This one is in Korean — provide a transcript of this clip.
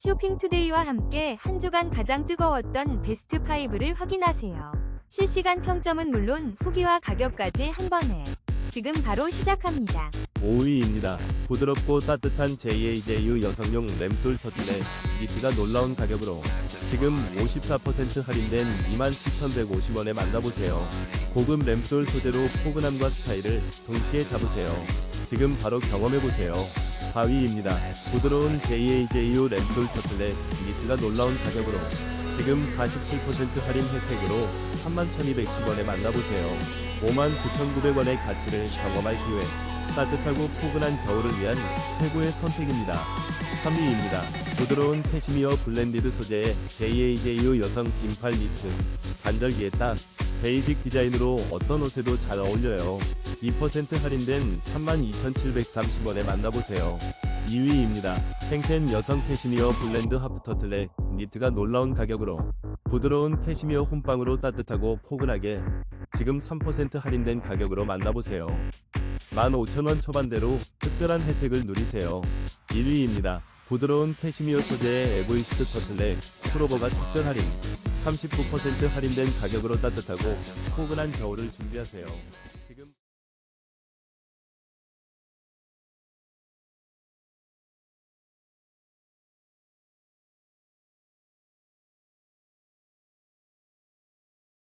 쇼핑투데이와 함께 한 주간 가장 뜨거웠던 베스트 5를 확인하세요. 실시간 평점은 물론 후기와 가격까지 한 번에 지금 바로 시작합니다. 5위입니다. 부드럽고 따뜻한 JAJU 여성용 램솔 터틀의 니트가 놀라운 가격으로 지금 54% 할인된 27,150원에 만나보세요. 고급 램솔 소재로 포근함과 스타일을 동시에 잡으세요. 지금 바로 경험해보세요. 4위입니다. 부드러운 JAJU 램솔 터틀의 니트가 놀라운 가격으로 지금 47% 할인 혜택으로 31,210원에 만나보세요. 59,900원의 가치를 경험할 기회. 따뜻하고 포근한 겨울을 위한 최고의 선택입니다. 3위입니다. 부드러운 캐시미어 블렌디드 소재의 JAJU 여성 긴팔 니트. 간절기에 딱 베이직 디자인으로 어떤 옷에도 잘 어울려요. 2% 할인된 32,730원에 만나보세요. 2위입니다. 탱텐 여성 캐시미어 블렌드 하프터틀랙 니트가 놀라운 가격으로 부드러운 캐시미어 홈빵으로 따뜻하고 포근하게 지금 3% 할인된 가격으로 만나보세요. 15,000원 초반대로 특별한 혜택을 누리세요. 1위입니다. 부드러운 캐시미어 소재의 에보이스트 터틀넥 프로버가 특별 할인 39% 할인된 가격으로 따뜻하고 포근한 겨울을 준비하세요.